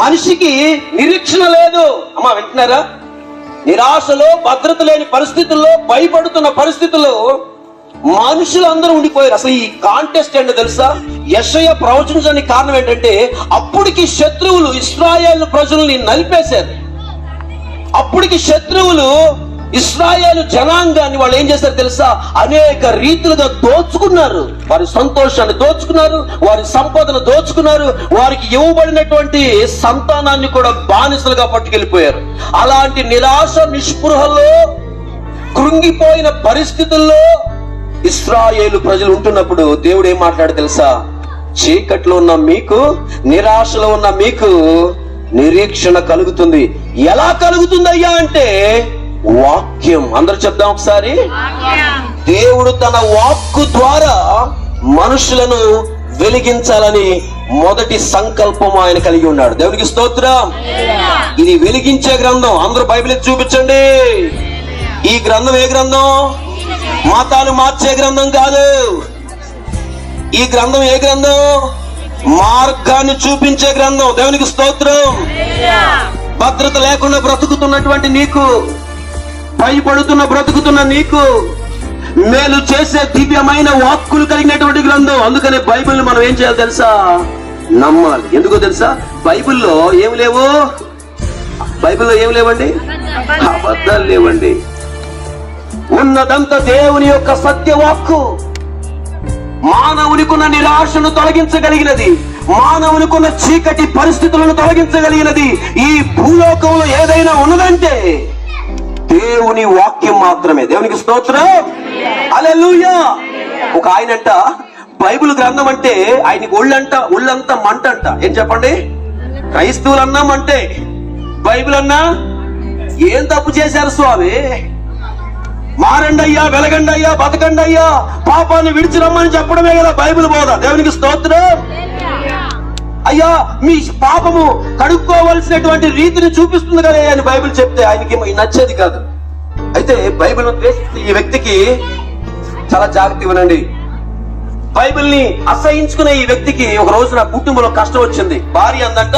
మనిషికి నిరీక్షణ లేదు. అమ్మా వింటున్నారా? నిరాశలో భద్రత లేని పరిస్థితుల్లో భయపడుతున్న పరిస్థితుల్లో మనుషులందరూ ఉండిపోయారు. అసలు ఈ కాంటెస్ట్ ఏంటో తెలుసా? యశయ ప్రవచించడానికి కారణం ఏంటంటే అప్పటికి శత్రువులు ఇస్రాయేల్ ప్రజల్ని నలిపేశారు. అప్పటికి శత్రువులు ఇస్రాయేల్ జనాంగాన్ని వాళ్ళు ఏం చేశారు తెలుసా? అనేక రీతులుగా దోచుకున్నారు. వారి సంతోషాన్ని దోచుకున్నారు వారి సంపదను దోచుకున్నారు వారికి ఇవ్వబడినటువంటి సంతానాన్ని కూడా బానిసలుగా పట్టుకెళ్ళిపోయారు. అలాంటి నిరాశ నిస్పృహలో కృంగిపోయిన పరిస్థితుల్లో ఇస్రాయేలు ప్రజలు ఉంటున్నప్పుడు దేవుడు ఏం మాట్లాడు తెలుసా? చీకట్లో ఉన్న మీకు నిరాశలో ఉన్న మీకు నిరీక్షణ కలుగుతుంది. ఎలా కలుగుతుందయ్యా అంటే వాక్యం. అందరు చెప్దాం ఒకసారి. దేవుడు తన వాక్కు ద్వారా మనుషులను వెలిగించాలని మొదటి సంకల్పం ఆయన కలిగి ఉన్నాడు. దేవునికి స్తోత్రం. ఇది వెలిగించే గ్రంథం. అందరూ బైబిల్ చూపించండి. ఈ గ్రంథం ఏ గ్రంథం? మతాలు మార్చే గ్రంథం కాదు. ఈ గ్రంథం ఏ గ్రంథం? మార్గాన్ని చూపించే గ్రంథం. దేవునికి స్తోత్రం. భద్రత లేకుండా బ్రతుకుతున్నటువంటి నీకు భయపడుతున్న బ్రతుకుతున్న నీకు మేలు చేసే దివ్యమైన వాక్కులు కలిగినటువంటి గ్రంథం. అందుకనే బైబిల్ మనం ఏం చేయాలి తెలుసా? నమ్మాలి. ఎందుకో తెలుసా? బైబిల్లో ఏమి లేవు? బైబిల్లో ఏం లేవండి? అబద్ధాలు లేవండి. ఉన్నదంతా దేవుని యొక్క సత్యవాక్కు. మానవునికున్న నిరాశను తొలగించగలిగినది. మానవునికున్న చీకటి పరిస్థితులను తొలగించగలిగినది. ఈ భూలోకంలో ఏదైనా ఉన్నదంటే దేవుని వాక్యం మాత్రమే. దేవునికి స్తోత్రం. అలెలుయా ఒక ఆయనంట బైబిల్ గ్రంథం అంటే ఆయనకి ఒళ్ళంట ఒళ్ళంతా మంట అంట. ఏం చెప్పండి? క్రైస్తవులు అన్నాం అంటే బైబిల్ అన్నా ఏం తప్పు చేశారు స్వామి? మారండి అయ్యా వెలగండి అయ్యా బతకండి అయ్యా పాపాన్ని విడిచిరమ్మని చెప్పడమే కదా బైబిల్ బోధ. దేవునికి స్తోత్రం. అయ్యా మీ పాపము కడుక్కోవలసినటువంటి రీతిని చూపిస్తుంది కదా అని బైబిల్ చెప్తే ఆయనకి నచ్చేది కాదు. అయితే బైబిల్ ద్వేషిస్తే ఈ వ్యక్తికి చాలా జాగ్రత్త ఇవ్వనండి బైబిల్ని అసహించుకునే ఈ వ్యక్తికి ఒక రోజు నా కుటుంబంలో కష్టం వచ్చింది. భార్య అందంట